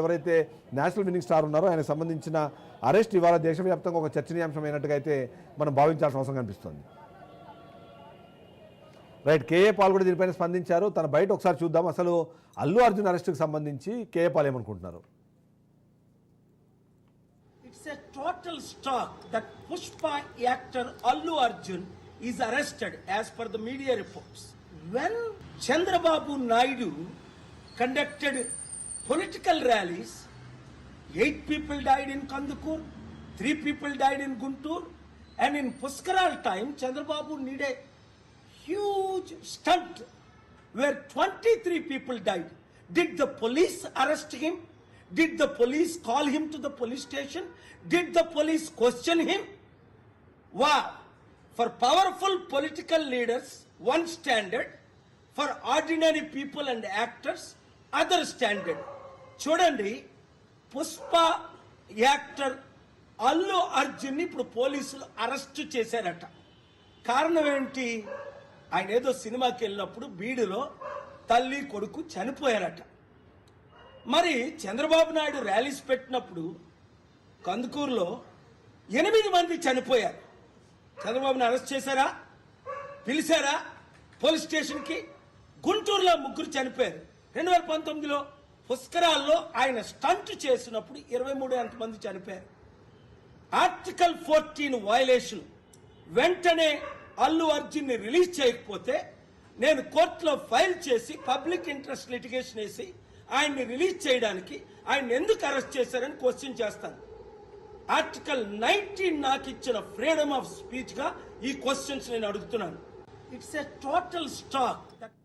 ఎవరైతే national winnowing star ఉన్నారో ఆయన సంబంధించిన అరెస్ట్ ఇవాళ దేశవ్యాప్తంగా ఒక చర్చనీయాంశమైనట్టుగా అయితే మనం భావించాల్సిన అవసరం కనిపిస్తుంది. రైట్ కేఏ పాల్ కూడా దీనిపైన స్పందించారు. తన బయట ఒకసారి చూద్దాం. అసలు అల్లు అర్జున్ అరెస్ట్కి సంబంధించి కేఏ పాల్ ఏమనుకుంటున్నారు? It's a total stack that Pushpa actor Allu Arjun is arrested as per the media reports when Chandrababu Naidu conducted political rallies, eight people died in Kandukur, three people died in Guntur, and in Puskaral time, Chandrababu needed a huge stunt where 23 people died. Did the police arrest him? Did the police call him to the police station? Did the police question him? Wow. For powerful political leaders, one standard. For ordinary people and actors, other standard. చూడండి Pushpa actor Allu అర్జున్ని ఇప్పుడు పోలీసులు arrest చేశారట. కారణం ఏంటి ఆయన ఏదో సినిమాకి వెళ్ళినప్పుడు బీడులో తల్లి కొడుకు చనిపోయారట. మరి చంద్రబాబు నాయుడు ర్యాలీస్ పెట్టినప్పుడు కందుకూరులో ఎనిమిది మంది చనిపోయారు. చంద్రబాబుని అరెస్ట్ చేశారా? పిలిచారా? పోలీస్ స్టేషన్కి? గుంటూరులో ముగ్గురు చనిపోయారు. రెండు వేల పంతొమ్మిదిలో పుష్కరాల్లో ఆయన స్టంట్ చేసినప్పుడు ఇరవై మూడు ఎంతమంది చనిపోయారు? Article fourteen violation. వెంటనే అల్లు అర్జున్ని రిలీజ్ చేయకపోతే నేను కోర్టులో ఫైల్ చేసి పబ్లిక్ ఇంట్రెస్ట్ లిటిగేషన్ వేసి ఆయన్ని రిలీజ్ చేయడానికి ఆయన ఎందుకు అరెస్ట్ చేశారని క్వశ్చన్ చేస్తాను. ఆర్టికల్ నైన్టీన్ నాకు ఇచ్చిన ఫ్రీడమ్ ఆఫ్ స్పీచ్గా ఈ క్వశ్చన్స్ నేను అడుగుతున్నాను. It's a total stock that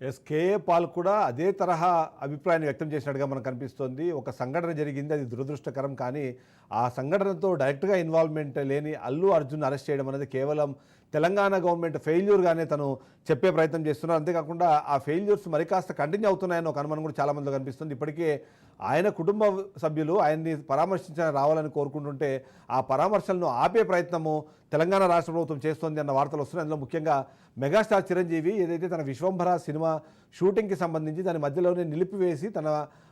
SKA Paul కూడా అదే తరహా అభిప్రాయాన్ని వ్యక్తం చేసినట్టుగా మనకు కనిపిస్తోంది. ఒక సంఘటన జరిగింది అది దురదృష్టకరం. కానీ ఆ సంఘటనతో డైరెక్ట్గా ఇన్వాల్వ్మెంట్ లేని అల్లు అర్జున్ అరెస్ట్ చేయడం అనేది కేవలం తెలంగాణ గవర్నమెంట్ ఫెయిల్యూర్గానే తను చెప్పే ప్రయత్నం చేస్తున్నారు. అంతేకాకుండా ఆ ఫెయిల్యూర్స్ మరి కాస్త కంటిన్యూ అవుతున్నాయని ఒక అనుమానం కూడా చాలామంది కనిపిస్తుంది. ఇప్పటికే ఆయన కుటుంబ సభ్యులు ఆయన్ని పరామర్శించ రావాలని కోరుకుంటుంటే ఆ పరామర్శలను ఆపే ప్రయత్నము తెలంగాణ రాష్ట్ర ప్రభుత్వం చేస్తోంది అన్న వార్తలు వస్తున్నాయి. అందులో ముఖ్యంగా మెగాస్టార్ చిరంజీవి ఏదైతే తన విశ్వంభర సినిమా షూటింగ్కి సంబంధించి దాని మధ్యలోనే నిలిపివేసి తన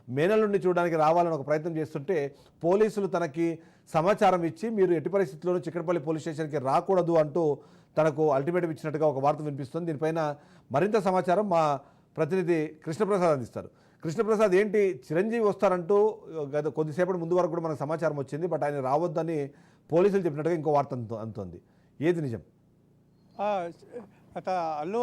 మేనల నుండి చూడడానికి రావాలని ఒక ప్రయత్నం చేస్తుంటే పోలీసులు తనకి సమాచారం ఇచ్చి మీరు ఎట్టి పరిస్థితుల్లోనూ చిక్కడపల్లి పోలీస్ స్టేషన్కి రాకూడదు అంటూ తనకు అల్టిమేటం ఇచ్చినట్టుగా ఒక వార్త వినిపిస్తుంది. దీనిపైన మరింత సమాచారం మా ప్రతినిధి కృష్ణప్రసాద్ అందిస్తారు. కృష్ణప్రసాద్ ఏంటి చిరంజీవి వస్తారంటూ గత కొద్దిసేపటి ముందు వరకు కూడా మనకు సమాచారం వచ్చింది బట్ ఆయన రావద్దని పోలీసులు చెప్పినట్టుగా ఇంకో వార్త అందు- అందుతోంది ఏది నిజం? అల్లు